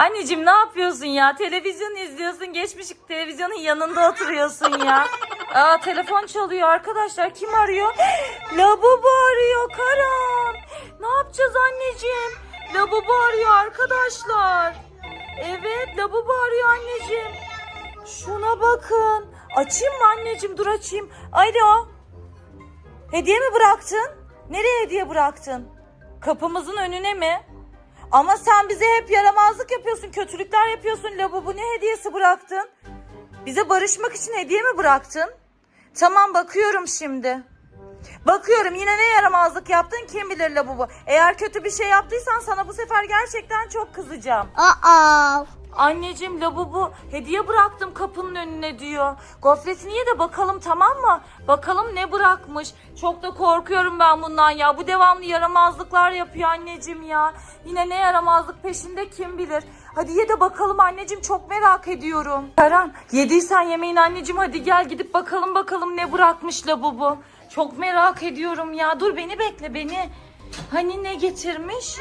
Anneciğim ne yapıyorsun ya? Televizyon izliyorsun. Geçmiş televizyonun yanında oturuyorsun ya. Aa telefon çalıyor arkadaşlar. Kim arıyor? Labubu arıyor Karan. Ne yapacağız anneciğim? Labubu arıyor arkadaşlar. Evet Labubu arıyor anneciğim. Şuna bakın. Açayım mı anneciğim? Dur açayım. Alo. Hediye mi bıraktın? Nereye hediye bıraktın? Kapımızın önüne mi? Ama sen bize hep yaramazlık yapıyorsun, kötülükler yapıyorsun. Labubu ne hediyesi bıraktın? Bize barışmak için hediye mi bıraktın? Tamam bakıyorum şimdi. Bakıyorum yine ne yaramazlık yaptın kim bilir Labubu. Eğer kötü bir şey yaptıysan sana bu sefer gerçekten çok kızacağım. Aa. Anneciğim labubu hediye bıraktım kapının önüne diyor. Gofretini ye de bakalım tamam mı? Bakalım ne bırakmış. Çok da korkuyorum ben bundan ya. Bu devamlı yaramazlıklar yapıyor anneciğim ya. Yine ne yaramazlık peşinde kim bilir. Hadi ye de bakalım anneciğim çok merak ediyorum. Karan yediysen yemeğin anneciğim hadi gel gidip bakalım bakalım ne bırakmış labubu. Çok merak ediyorum ya. Dur beni bekle beni. Hani ne getirmiş?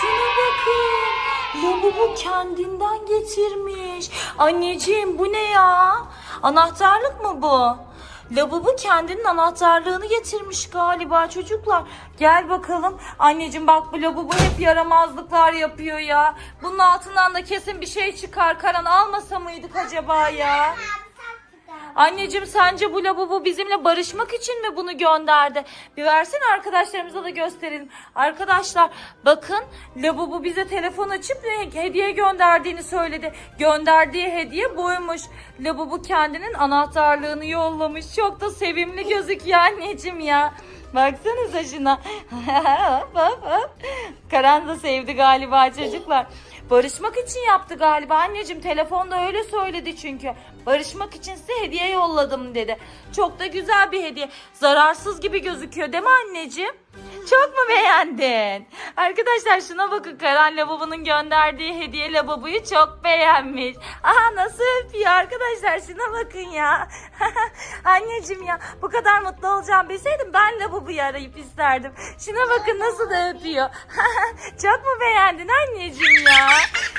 Şuna bakın. Labubu kendinden getirmiş. Anneciğim bu ne ya? Anahtarlık mı bu? Labubu kendinin anahtarlığını getirmiş galiba çocuklar. Gel bakalım. Anneciğim bak bu labubu hep yaramazlıklar yapıyor ya. Bunun altından da kesin bir şey çıkar. Karan almasa mıydık acaba ya? Anneciğim sence bu labubu bizimle barışmak için mi bunu gönderdi? Bir versene arkadaşlarımıza da gösterelim. Arkadaşlar bakın labubu bize telefon açıp hediye gönderdiğini söyledi. Gönderdiği hediye buymuş. Labubu kendinin anahtarlığını yollamış. Çok da sevimli gözüküyor anneciğim ya. Baksanıza şuna. hop hop hop. Karan da sevdi galiba çocuklar. Barışmak için yaptı galiba anneciğim. Telefonda öyle söyledi çünkü. Barışmak için size hediye yolladım dedi. Çok da güzel bir hediye. Zararsız gibi gözüküyor değil mi anneciğim? Çok mu beğendin? Arkadaşlar şuna bakın Karan Lavabo'nun gönderdiği hediye lavaboyu çok beğenmiş. Aha nasıl öpüyor arkadaşlar şuna bakın ya. Anneciğim ya bu kadar mutlu olacağım bilseydim ben lavaboyu arayıp isterdim. Şuna bakın nasıl da öpüyor. çok mu beğendin anneciğim ya?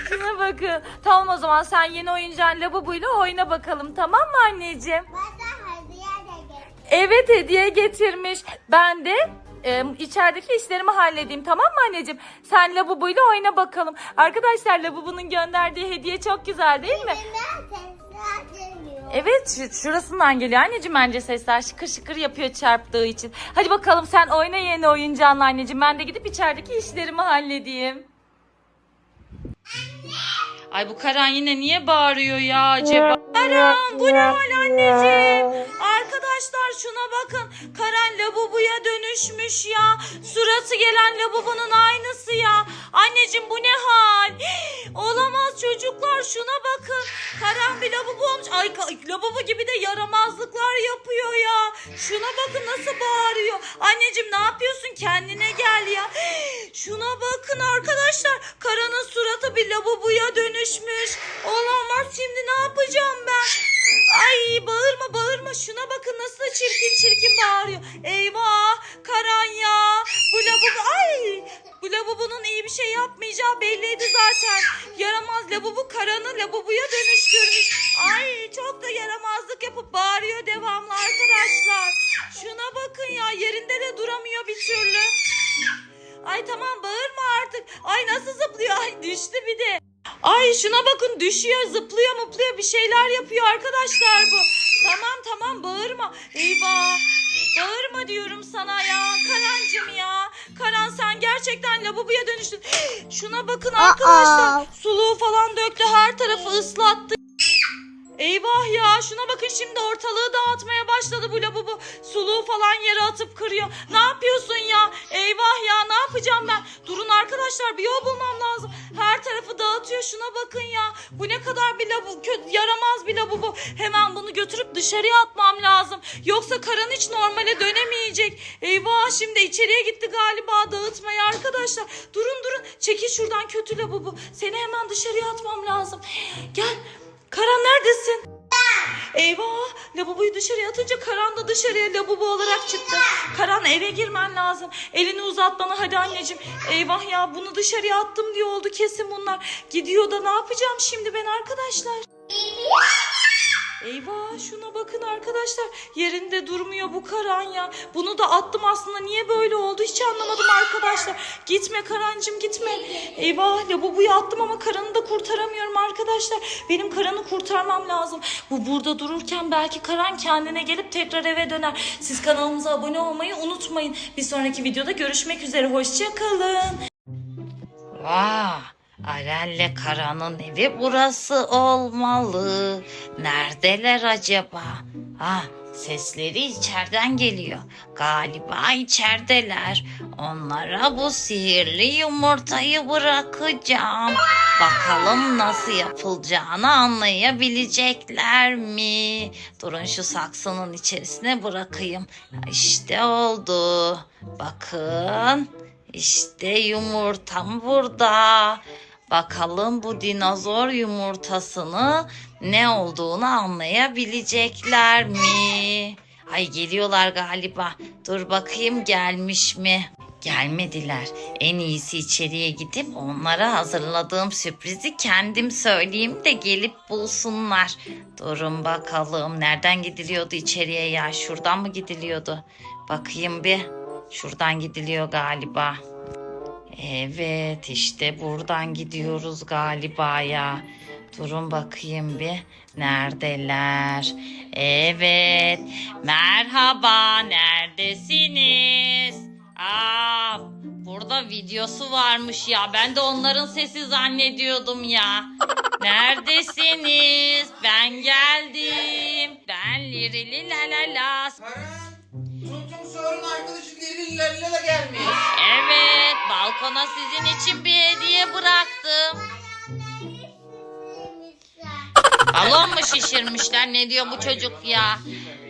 Şuna bakın. Tamam o zaman sen yeni oyuncağın lavabuyla oyna bakalım tamam mı anneciğim? Evet hediye getirmiş. Ben de e, içerideki işlerimi halledeyim tamam mı anneciğim? Sen lavabuyla oyna bakalım. Arkadaşlar lavabonun gönderdiği hediye çok güzel değil mi? Evet şu- şurasından geliyor anneciğim bence sesler şıkır şıkır yapıyor çarptığı için. Hadi bakalım sen oyna yeni oyuncağınla anneciğim. Ben de gidip içerideki işlerimi halledeyim. Ay bu Karan yine niye bağırıyor ya acaba? Karan bu ne hal anneciğim? Arkadaşlar şuna bakın. Karan labubuya dönüşmüş ya. Suratı gelen labubunun aynısı ya. Anneciğim bu ne hal? Olamaz çocuklar şuna bakın. Karan bir labubu olmuş. Ay labubu gibi de yaramazlıklar yapıyor ya. Şuna bakın nasıl bağırıyor. Anneciğim ne yapıyorsun? Kendine gel ya. Şuna bakın arkadaşlar. Karan'ın suratı bir labubuya dönüşmüş. Olamaz şimdi ne yapacağım ben? Ay bağırma bağırma şuna bakın nasıl çirkin çirkin bağırıyor. Eyvah Karan ya. Bu labubu ay bu lavabonun iyi bir şey yapmayacağı belliydi zaten. Yaramaz labubu Karan'ı labubuya dönüştürmüş. Ay çok da yaramazlık yapıp bağırıyor devamlı arkadaşlar. Şuna bakın ya yerinde de duramıyor bir türlü. Ay tamam bağırma artık. Ay nasıl zıplıyor? Ay düştü bir de. Ay şuna bakın düşüyor, zıplıyor, mıplıyor bir şeyler yapıyor arkadaşlar bu. Tamam tamam bağırma. Eyvah. Bağırma diyorum sana ya. Karancım ya. Karan sen gerçekten lavaboya dönüştün. Şuna bakın arkadaşlar. Suluğu falan döktü her tarafı ıslattı. Eyvah ya şuna bakın şimdi ortalığı dağıtmaya başladı bu lavabo. Suluğu falan yere atıp kırıyor. Ne yapıyorsun ya? Eyvah ya ne yapacağım ben? Durun arkadaşlar bir yol bulmam lazım. Her tarafı dağıtıyor şuna bakın ya. Bu ne kadar bir kö- yaramaz bir lavabo. Hemen bunu götürüp dışarıya atmam lazım. Yoksa Karan hiç normale dönemeyecek. Eyvah şimdi içeriye gitti galiba dağıtmaya arkadaşlar. Durun durun çekil şuradan kötü lavabo. Seni hemen dışarıya atmam lazım. Gel. Karan neredesin? Eyvah lavaboyu dışarıya atınca Karan da dışarıya lavabo olarak çıktı. Karan eve girmen lazım. Elini uzat bana hadi anneciğim. Eyvah ya bunu dışarıya attım diye oldu kesin bunlar. Gidiyor da ne yapacağım şimdi ben arkadaşlar? Eyvah şuna bakın arkadaşlar. Yerinde durmuyor bu Karan ya. Bunu da attım aslında. Niye böyle oldu hiç anlamadım arkadaşlar. Gitme Karancım gitme. Eyvah lavaboyu attım ama Karan'ı da kurtaramıyorum arkadaşlar. Benim Karan'ı kurtarmam lazım. Bu burada dururken belki Karan kendine gelip tekrar eve döner. Siz kanalımıza abone olmayı unutmayın. Bir sonraki videoda görüşmek üzere. Hoşçakalın. Vaa! Arel'le Karan'ın evi burası olmalı. Neredeler acaba? Ah, sesleri içeriden geliyor. Galiba içerideler. Onlara bu sihirli yumurtayı bırakacağım. Bakalım nasıl yapılacağını anlayabilecekler mi? Durun şu saksının içerisine bırakayım. İşte oldu. Bakın. İşte yumurtam burada. Bakalım bu dinozor yumurtasını ne olduğunu anlayabilecekler mi? Ay geliyorlar galiba. Dur bakayım gelmiş mi? Gelmediler. En iyisi içeriye gidip onlara hazırladığım sürprizi kendim söyleyeyim de gelip bulsunlar. Durun bakalım. Nereden gidiliyordu içeriye ya? Şuradan mı gidiliyordu? Bakayım bir. Şuradan gidiliyor galiba. Evet işte buradan gidiyoruz galiba ya. Durun bakayım bir. Neredeler? Evet. Merhaba. Neredesiniz? Aa, burada videosu varmış ya. Ben de onların sesi zannediyordum ya. Neredesiniz? Ben geldim. Ben Lirili la la. Lalla da gelmiş. Evet, balkona sizin için bir hediye bıraktım. Balon mu şişirmişler? Ne diyor bu çocuk ya?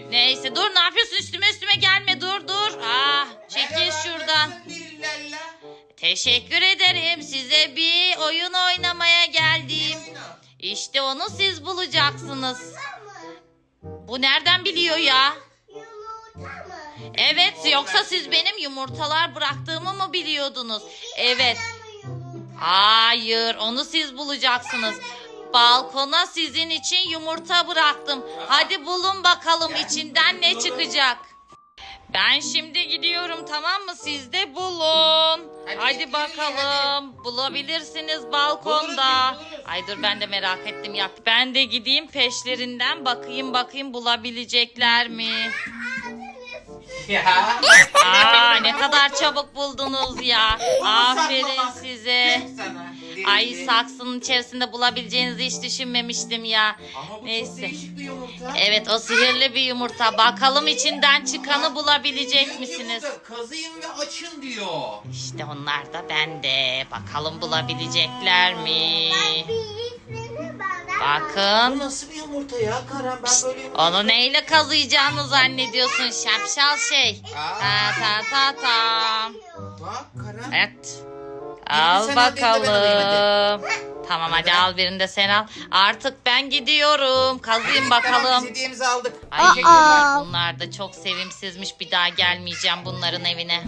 Neyse dur ne yapıyorsun üstüme üstüme gelme dur dur. Ah çekil şuradan. Teşekkür ederim size bir oyun oynamaya geldim. İşte onu siz bulacaksınız. Bu nereden biliyor ya? Evet yoksa siz benim yumurtalar bıraktığımı mı biliyordunuz? Evet. Hayır, onu siz bulacaksınız. Balkona sizin için yumurta bıraktım. Hadi bulun bakalım içinden ne çıkacak. Ben şimdi gidiyorum tamam mı? Siz de bulun. Hadi bakalım. Bulabilirsiniz balkonda. Buluruz, buluruz. Ay dur ben de merak ettim ya. Ben de gideyim peşlerinden bakayım bakayım bulabilecekler mi? Ya. Aa ne kadar çabuk buldunuz ya. Aferin saklamak. size. Tek sana. Ay saksının içerisinde bulabileceğinizi hiç düşünmemiştim ya. Ama bu Neyse. çok değişik bir yumurta. Evet o sihirli bir yumurta. Bakalım içinden çıkanı bulabilecek Büyük misiniz? yumurta, Kazıyın ve açın diyor. İşte onlar da bende. Bakalım bulabilecekler mi? Bu Bakın. nasıl bir yumurta ya Karan? Ben böyle yumurta... Onu neyle kazıyacağını zannediyorsun şapşal şey. Aa. Ta ta ta ta. Bak Karan. Evet. Al bakalım. Tamam hadi Hadi. al birini de sen al. Artık ben gidiyorum. Kazıyım Tamam biz bakalım. hediyemizi aldık. Ay Aa. bunlar da çok sevimsizmiş. Bir daha gelmeyeceğim bunların evine.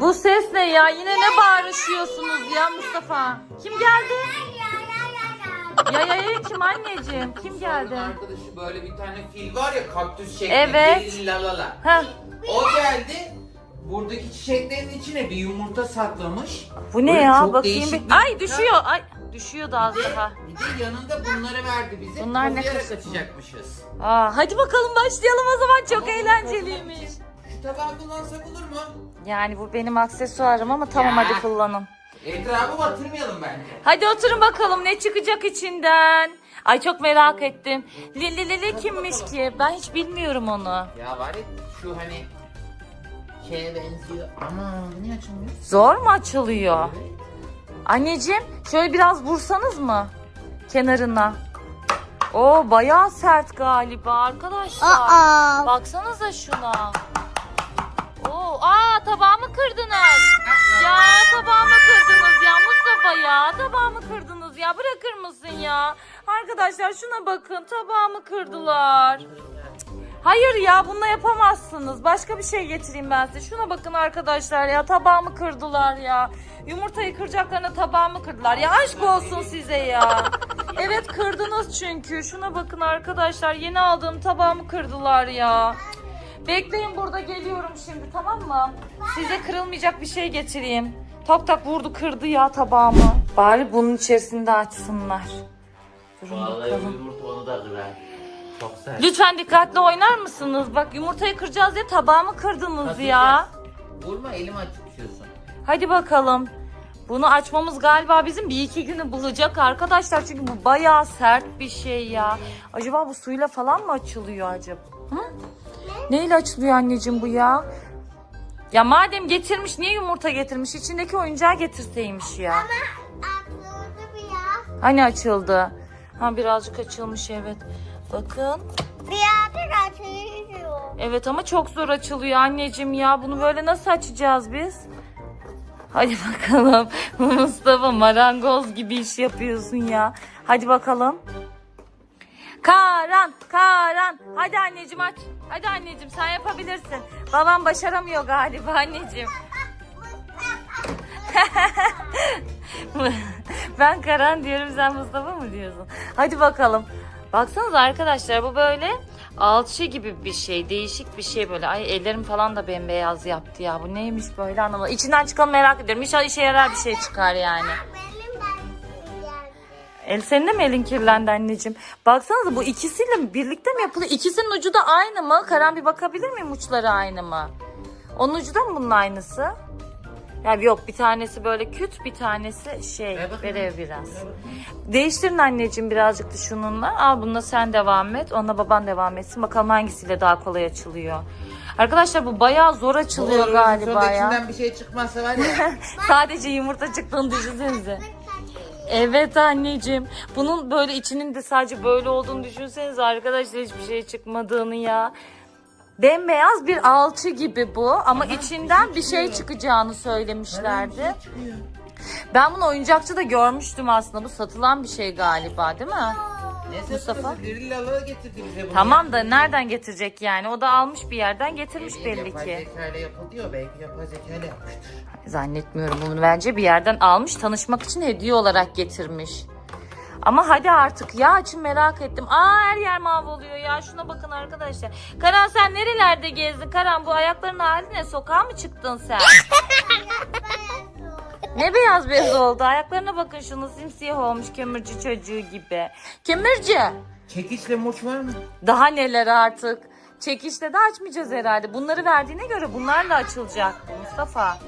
Bu ses ne ya? Yine ne bağırışıyorsunuz ya Mustafa? Kim geldi? Ya ya ya kim anneciğim? Kim geldi? Arkadaşı böyle bir tane fil var ya kaktüs şeklinde. Evet. Lili Lalala. Heh, O geldi. Buradaki çiçeklerin içine bir yumurta saklamış. bu ne Böyle ya? çok Bakayım değişik bir. Ay düşüyor. Ay düşüyordu az daha. Bir de yanında bunları verdi bize. Bunlar ne Koklayarak kız? açacakmışız. Aa, hadi bakalım başlayalım o zaman. Çok eğlenceliymiş. Şu tabağı kullansak olur mu? Yani bu benim aksesuarım ama tamam Ya. hadi kullanın. Etrafı batırmayalım bence. Hadi oturun bakalım ne çıkacak içinden. Ay çok merak ettim. Lili Lili kimmiş ki? Ben hiç bilmiyorum onu. Ya var ya şu hani şeye benziyor. Ama niye açılmıyor? Zor mu açılıyor? Anneciğim şöyle biraz vursanız mı? Kenarına. Oo bayağı sert galiba arkadaşlar. Aa. Baksanıza şuna. Oo, aa tabağımı kırdınız. Ya tabağımı Mustafa ya tabağımı kırdınız ya bırakır mısın ya? Arkadaşlar şuna bakın tabağımı kırdılar. Hayır ya bununla yapamazsınız. Başka bir şey getireyim ben size. Şuna bakın arkadaşlar ya tabağımı kırdılar ya. Yumurtayı kıracaklarına tabağımı kırdılar. Ya aşk olsun size ya. Evet kırdınız çünkü. Şuna bakın arkadaşlar yeni aldığım tabağımı kırdılar ya. Bekleyin burada geliyorum şimdi tamam mı? Size kırılmayacak bir şey getireyim. Tak tak vurdu kırdı ya tabağımı. Bari bunun içerisinde açsınlar. Durun Vallahi bakalım. yumurta onu da kırar. Çok sert. Lütfen dikkatli oynar mısınız? Bak yumurtayı kıracağız diye tabağımı kırdınız Nasıl ya. Vurma elim açıyorsun. Hadi bakalım. Bunu açmamız galiba bizim bir iki günü bulacak arkadaşlar. Çünkü bu bayağı sert bir şey ya. Acaba bu suyla falan mı açılıyor acaba? Hı? Neyle açılıyor anneciğim bu ya? Ya madem getirmiş niye yumurta getirmiş? İçindeki oyuncağı getirseymiş ya. Atladı bir ya. Hani açıldı? Ha birazcık açılmış evet. Bakın. Birazcık açılıyor. Evet ama çok zor açılıyor anneciğim ya. Bunu böyle nasıl açacağız biz? Hadi bakalım. Mustafa marangoz gibi iş yapıyorsun ya. Hadi bakalım. Karan, Karan. Hadi anneciğim aç. Hadi anneciğim sen yapabilirsin. Babam başaramıyor galiba anneciğim. ben Karan diyorum sen Mustafa mı diyorsun? Hadi bakalım. Baksanıza arkadaşlar bu böyle alçı gibi bir şey. Değişik bir şey böyle. Ay ellerim falan da bembeyaz yaptı ya. Bu neymiş böyle anlamadım. İçinden çıkan merak ediyorum. İnşallah işe yarar bir şey çıkar yani. El senin de mi elin kirlendi anneciğim? Baksanıza bu ikisiyle birlikte mi yapılıyor? İkisinin ucu da aynı mı? Karan bir bakabilir miyim uçları aynı mı? Onun ucu da mı bunun aynısı? Yani yok bir tanesi böyle küt bir tanesi şey verev biraz. Değiştirin anneciğim birazcık da şununla. Al bununla sen devam et. Onunla baban devam etsin. Bakalım hangisiyle daha kolay açılıyor. Arkadaşlar bu bayağı zor açılıyor Olur, galiba ya. içinden bir şey çıkmazsa var ya. Sadece yumurta çıktığını düşünsenize. Evet anneciğim. Bunun böyle içinin de sadece böyle olduğunu düşünsenize arkadaşlar hiçbir şey çıkmadığını ya. Bembeyaz bir alçı gibi bu ama içinden bir şey çıkacağını söylemişlerdi. Şey çıkıyor. Ben bunu oyuncakçıda görmüştüm aslında. Bu satılan bir şey galiba değil mi? Ne Mustafa? Dirillalığa getirdi bize bunu. Tamam da nereden getirecek yani? O da almış bir yerden getirmiş Belki belli yapay ki. zekayla yapıldı ya belki yapay zekayla yapmıştır. Zannetmiyorum bunu bence bir yerden almış tanışmak için hediye olarak getirmiş. Ama hadi artık ya açın merak ettim. Aa her yer mahvoluyor ya şuna bakın arkadaşlar. Karan sen nerelerde gezdin? Karan bu ayakların hali ne? Sokağa mı çıktın sen? ne beyaz beyaz oldu? Ayaklarına bakın şunu simsiyah olmuş kömürcü çocuğu gibi. Kömürcü. Çekiçle murç var mı? Daha neler artık. Çekişte de açmayacağız herhalde. Bunları verdiğine göre bunlar da açılacak. Mustafa.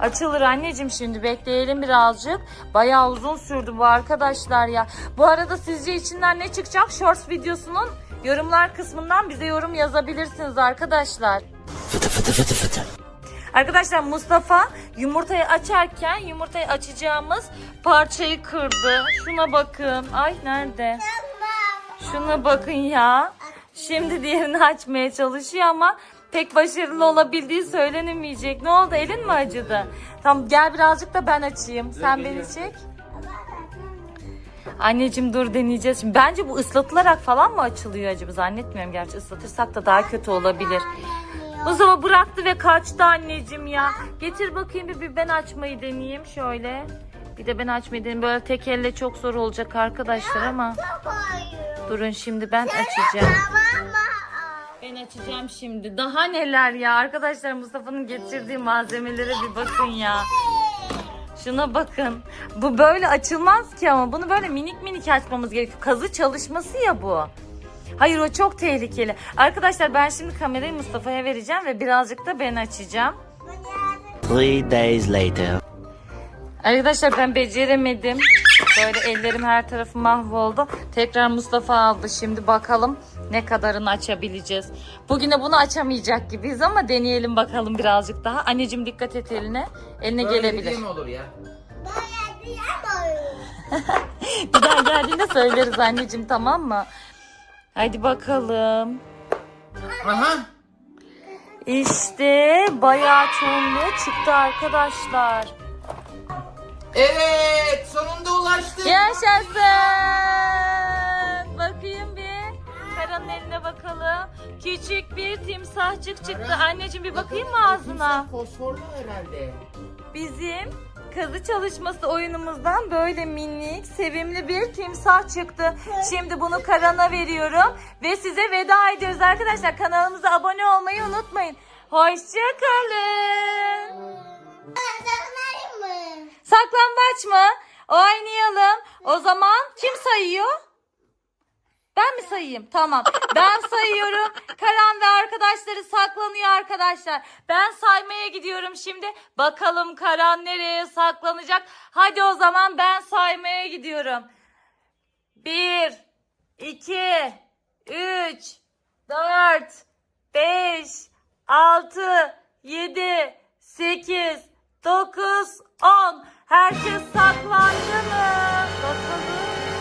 Açılır anneciğim şimdi bekleyelim birazcık. Bayağı uzun sürdü bu arkadaşlar ya. Bu arada sizce içinden ne çıkacak? Shorts videosunun yorumlar kısmından bize yorum yazabilirsiniz arkadaşlar. Arkadaşlar Mustafa yumurtayı açarken yumurtayı açacağımız parçayı kırdı. Şuna bakın. Ay nerede? Şuna bakın ya. Şimdi diğerini açmaya çalışıyor ama pek başarılı olabildiği söylenemeyecek. Ne oldu elin mi acıdı? Tamam gel birazcık da ben açayım. Sen beni çek. Anneciğim dur deneyeceğiz. Şimdi bence bu ıslatılarak falan mı açılıyor acaba? Zannetmiyorum gerçi ıslatırsak da daha kötü olabilir. Mustafa bıraktı ve kaçtı anneciğim ya. Getir bakayım bir, bir ben açmayı deneyeyim şöyle. Bir de ben açmayı deneyeyim. Böyle tek elle çok zor olacak arkadaşlar ama. Durun şimdi ben açacağım. Ben açacağım şimdi. Daha neler ya arkadaşlar Mustafa'nın getirdiği malzemelere bir bakın ya. Şuna bakın. Bu böyle açılmaz ki ama bunu böyle minik minik açmamız gerekiyor. Kazı çalışması ya bu. Hayır o çok tehlikeli. Arkadaşlar ben şimdi kamerayı Mustafa'ya vereceğim ve birazcık da ben açacağım. Three days later. Arkadaşlar ben beceremedim. Böyle ellerim her tarafı mahvoldu. Tekrar Mustafa aldı. Şimdi bakalım ne kadarını açabileceğiz. Bugüne bunu açamayacak gibiyiz ama deneyelim bakalım birazcık daha. Anneciğim dikkat et eline. Eline Böyle gelebilir. hediye mi olur ya? Bir daha geldiğinde söyleriz anneciğim tamam mı? Hadi bakalım. Aha. İşte bayağı çoğunluğu çıktı arkadaşlar. Evet sonunda ulaştık. Yaşasın. Bakayım bir. Karan'ın eline bakalım. Küçük bir timsahçık çıktı. Anneciğim bir bakayım mı ağzına? timsah Fosforlu herhalde. Bizim kazı çalışması oyunumuzdan böyle minik, sevimli bir timsah çıktı. Şimdi bunu Karan'a veriyorum ve size veda ediyoruz arkadaşlar. Kanalımıza abone olmayı unutmayın. Hoşçakalın. Saklambaç mı? Oynayalım. O zaman kim sayıyor? Ben mi sayayım? Tamam. Ben sayıyorum. Karan ve arkadaşları saklanıyor arkadaşlar. Ben saymaya gidiyorum şimdi. Bakalım Karan nereye saklanacak? Hadi o zaman ben saymaya gidiyorum. 1 2 3 4 5 6 7 8 9 10 Herkes saklandı mı? Bakalım.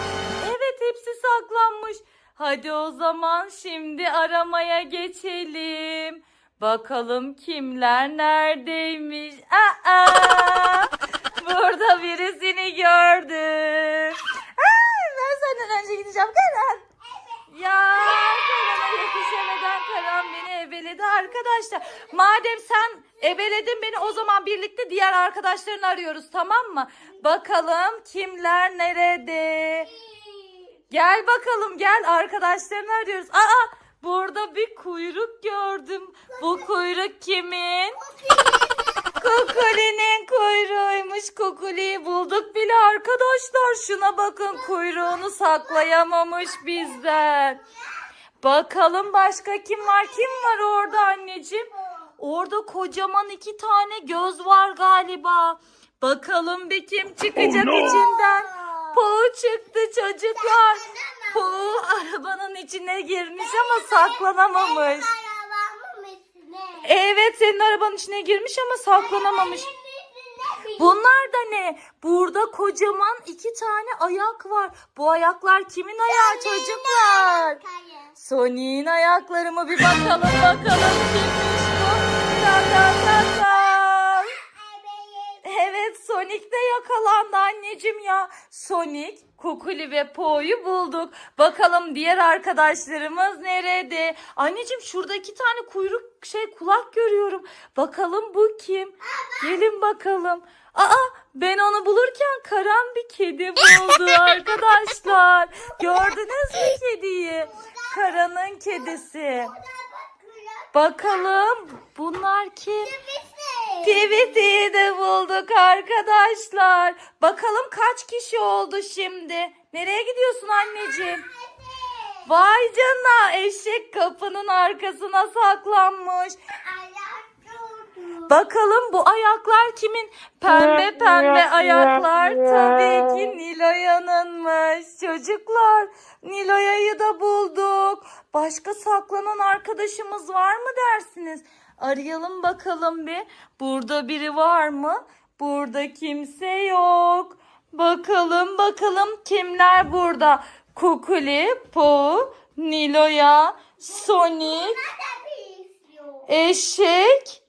Evet hepsi saklanmış. Hadi o zaman şimdi aramaya geçelim. Bakalım kimler neredeymiş. Aa, burada birisini gördüm. Ay, ben senden önce gideceğim Karan. Ya Karan'a yetişemeden Karan beni ebeledi arkadaşlar. Madem sen ebeledin beni o zaman birlikte diğer arkadaşlarını arıyoruz tamam mı? Bakalım kimler nerede? Gel bakalım gel arkadaşlarını arıyoruz. Aa burada bir kuyruk gördüm. Bu kuyruk kimin? Kukuli'nin kuyruğuymuş. Kukuli'yi bulduk bile arkadaşlar. Şuna bakın kuyruğunu saklayamamış bizden. Bakalım başka kim var? Kim var orada anneciğim? Orada kocaman iki tane göz var galiba. Bakalım bir kim çıkacak içinden. Pooh çıktı çocuklar. Pooh arabanın içine girmiş ama saklanamamış. Evet senin arabanın içine girmiş ama saklanamamış. Bunlar da ne? Burada kocaman iki tane ayak var. Bu ayaklar kimin ayağı çocuklar? Sonic'in ayakları mı bir bakalım bakalım kimmiş bu? Ta ta ta ta. Evet Sonic de yakalandı anneciğim ya. Sonic, Kukuli ve Po'yu bulduk. Bakalım diğer arkadaşlarımız nerede? Anneciğim şurada iki tane kuyruk şey kulak görüyorum. Bakalım bu kim? Gelin bakalım. Aa ben onu bulurken karan bir kedi buldu arkadaşlar. Gördünüz mü kediyi? Karanın kedisi. Bakalım bunlar kim? TVT'yi de bulduk arkadaşlar. Bakalım kaç kişi oldu şimdi? Nereye gidiyorsun anneciğim? Vay canına eşek kapının arkasına saklanmış. Bakalım bu ayaklar kimin? Pembe pembe ayaklar tabii ki Niloya'nınmış. Çocuklar Niloya'yı da bulduk. Başka saklanan arkadaşımız var mı dersiniz? Arayalım bakalım bir. Burada biri var mı? Burada kimse yok. Bakalım bakalım kimler burada? Kukuli, Po, Niloya, Sonic, Eşek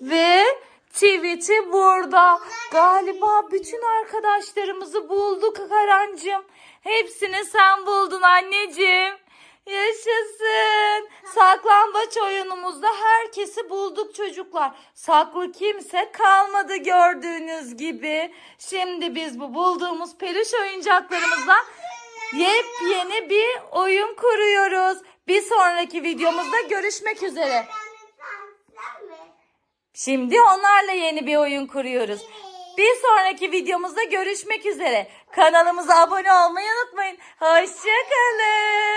ve Tweety burada. Galiba bütün arkadaşlarımızı bulduk Karancığım. Hepsini sen buldun anneciğim. Yaşasın. Saklambaç oyunumuzda herkesi bulduk çocuklar. Saklı kimse kalmadı gördüğünüz gibi. Şimdi biz bu bulduğumuz peluş oyuncaklarımızla yepyeni bir oyun kuruyoruz. Bir sonraki videomuzda görüşmek üzere. Şimdi onlarla yeni bir oyun kuruyoruz. Bir sonraki videomuzda görüşmek üzere. Kanalımıza abone olmayı unutmayın. Hoşçakalın.